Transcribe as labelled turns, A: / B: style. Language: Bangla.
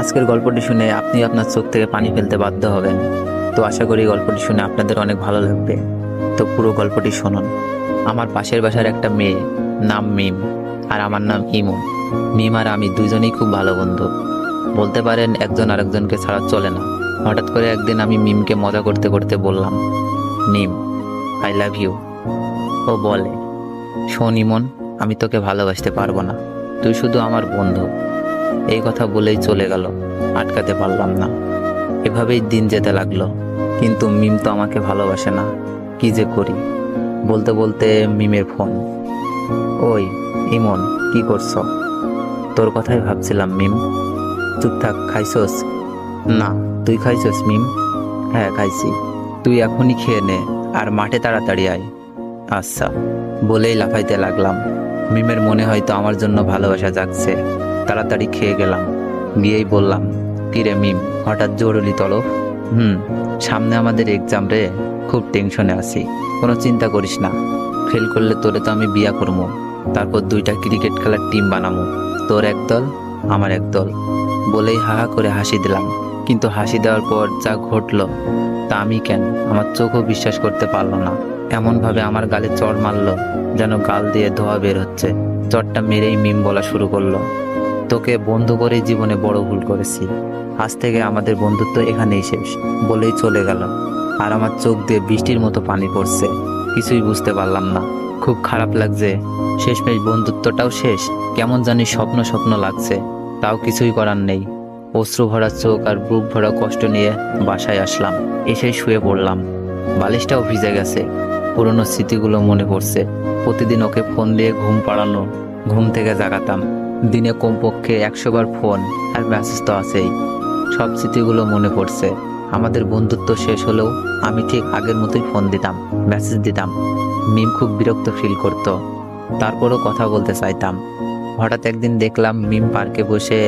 A: আজকের গল্পটি শুনে আপনি আপনার চোখ থেকে পানি ফেলতে বাধ্য হবেন। তো আশা করি গল্পটি শুনে আপনাদের অনেক ভালো লাগবে। তো পুরো গল্পটি শুনুন। আমার পাশের বাসার একটা মেয়ে নাম মিম আর আমার নাম ইমু। মিম আর আমি দুজনেই খুব ভালো বন্ধু। বলতে পারেন একজন আরেকজনকে ছাড়া চলে না। হঠাৎ করে একদিন আমি মিমকে মজা করতে করতে বললাম, মিম আই লাভ ইউ ও বলে, শোন ইমন, আমি তোকে ভালোবাসতে পারব না। তুই শুধু আমার বন্ধু। এই কথা বলেই চলে গেল। আটকাতে পারলাম না। এভাবেই দিন যেতে লাগল। কিন্তু মিম তো আমাকে ভালোবাসে না। কি যে করি? বলতে বলতে মিমের ফোন। ওই, ইমন, কি করছ? তোর কথাই ভাবছিলাম, মিম। চুপ থাক, খাইছস? না, তুই খাইছস, মিম? হ্যাঁ খাইছি। তুই এখনই খেয়ে নে, আর মাঠে তাড়াতাড়ি আয়। আচ্ছা। বলেই লাফাইতে লাগলাম। মিমের মনে হয়তো আমার জন্য ভালোবাসা জাগছে। তাড়াতাড়ি খেয়ে গেলাম। গিয়েই বললাম, কিরে মিম, হঠাৎ জরুরি তলব? হুম, সামনে আমাদের এক্সাম রে, খুব টেনশনে আছি, কোনো চিন্তা করিস না। ফেল করলে তোরে তো আমি বিয়া করব তারপর দুইটা ক্রিকেট খেলার টিম বানাবো তোর এক দল, আমার এক দল। বলেই হাহা করে হাসি দিলাম। কিন্তু হাসি দেওয়ার পর যা ঘটলো, তা আমি কেন? আমার চোখও বিশ্বাস করতে পারল না। এমনভাবে আমার গালে চড় মারলো, যেন গাল দিয়ে ধোয়া বের হচ্ছে। চটটা মেরেই মিম বলা শুরু করল। তোকে বন্ধু করে জীবনে বড় ভুল করেছি। আজ থেকে আমাদের বন্ধুত্ব এখানেই শেষ, বলেই চলে গেল আর আমার চোখ দিয়ে বৃষ্টির মতো পানি পড়ছে, কিছুই বুঝতে পারলাম না। খুব খারাপ লাগছে, শেষমেশ বন্ধুত্বটাও শেষ, কেমন জানি স্বপ্ন স্বপ্ন লাগছে, তাও কিছুই করার নেই। অশ্রু ভরা চোখ আর বুক ভরা কষ্ট নিয়ে বাসায় আসলাম, এসে শুয়ে পড়লাম। বালিশটাও ভিজে গেছে, পুরনো স্মৃতিগুলো মনে পড়ছে, প্রতিদিন ওকে ফোন দিয়ে ঘুম পাড়ানো ঘুম থেকে জাগাতাম। দিনে কমপক্ষে একশোবার ফোন আর মেসেজ তো আছেই। সব স্মৃতিগুলো মনে পড়ছে। আমাদের বন্ধুত্ব শেষ হলেও আমি ঠিক আগের মতোই ফোন দিতাম মেসেজ দিতাম। মিম খুব বিরক্ত ফিল করত। তারপরও কথা বলতে চাইতাম। হঠাৎ একদিন দেখলাম মিম পার্কে বসে